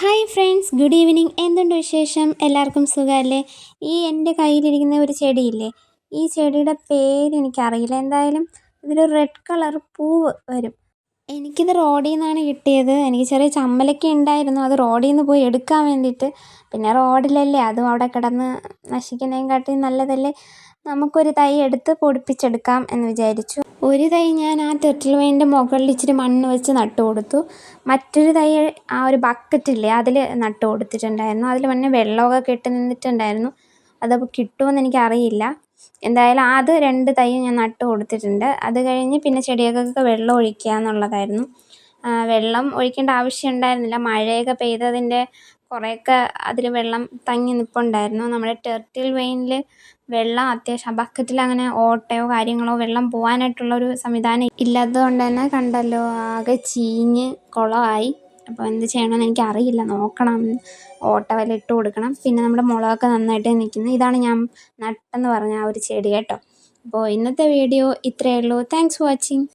Hi friends good evening എന്തുണ്ട് വിശേഷം? എല്ലാവർക്കും സുഖമല്ലേ? ഈ എന്റെ കയ്യിലിരിക്കുന്ന ഒരു ചെടിയില്ലേ? ഈ ചെടിയുടെ പേര് എനിക്കറിയില്ല. എന്തായാലും ഇതിലൊരു റെഡ് കളർ പൂവ് വരും. എനിക്കിത് റോഡിൽ നിന്നാണ് കിട്ടിയത്. എനിക്ക് ചെറിയ ചമ്മലൊക്കെ ഉണ്ടായിരുന്നു. അത് റോഡിൽ നിന്ന് പോയി എടുക്കാൻ വേണ്ടിയിട്ട്. പിന്നെ റോഡിലല്ലേ? അതും അവിടെ കിടന്ന് നശിക്കുന്നതിനെക്കാട്ടി നല്ലതല്ലേ? നമുക്കൊരു തൈ എടുത്ത് പൊടിപ്പിച്ചെടുക്കാം എന്ന് വിചാരിച്ചു. ഒരു തൈ ഞാൻ ആ തെറ്റിൽ വൈന്റെ മുകളിൽ ഇച്ചിരി മണ്ണ് വെച്ച് നട്ടു കൊടുത്തു. മറ്റൊരു തൈ ആ ഒരു ബക്കറ്റില്ലേ അതിൽ നട്ടു കൊടുത്തിട്ടുണ്ടായിരുന്നു. അതിൽ പിന്നെ വെള്ളമൊക്കെ കെട്ടി നിന്നിട്ടുണ്ടായിരുന്നു. അതപ്പോൾ കിട്ടുമെന്ന് എനിക്കറിയില്ല. എന്തായാലും അത് രണ്ട് തൈ ഞാൻ നട്ടു കൊടുത്തിട്ടുണ്ട്. അത് കഴിഞ്ഞ് പിന്നെ ചെടികൾക്കൊക്കെ വെള്ളം ഒഴിക്കുക എന്നുള്ളതായിരുന്നു. വെള്ളം ഒഴിക്കേണ്ട ആവശ്യം ഉണ്ടായിരുന്നില്ല. മഴയൊക്കെ പെയ്തതിന്റെ കുറേയൊക്കെ അതിൽ വെള്ളം തങ്ങി നിൽപ്പുണ്ടായിരുന്നു നമ്മുടെ ടെർട്ടിൽ വെയിനിൽ വെള്ളം അത്യാവശ്യം ബക്കറ്റിൽ അങ്ങനെ ഓട്ടയോ കാര്യങ്ങളോ വെള്ളം പോകാനായിട്ടുള്ളൊരു സംവിധാനം ഇല്ലാത്തത് കൊണ്ട് തന്നെ കണ്ടല്ലോ ആകെ ചീഞ്ഞ് കുളമായി. അപ്പോൾ എന്ത് ചെയ്യണമെന്ന് എനിക്ക് അറിയില്ല നോക്കണം. ഓട്ട വല്ല ഇട്ട് കൊടുക്കണം. പിന്നെ നമ്മുടെ മുളകൊക്കെ നന്നായിട്ട് നിൽക്കുന്നു. ഇതാണ് ഞാൻ നട്ടെന്ന് പറഞ്ഞ ആ ഒരു ചെടി കേട്ടോ. അപ്പോൾ ഇന്നത്തെ വീഡിയോ ഇത്രയേ ഉള്ളൂ. Thanks for watching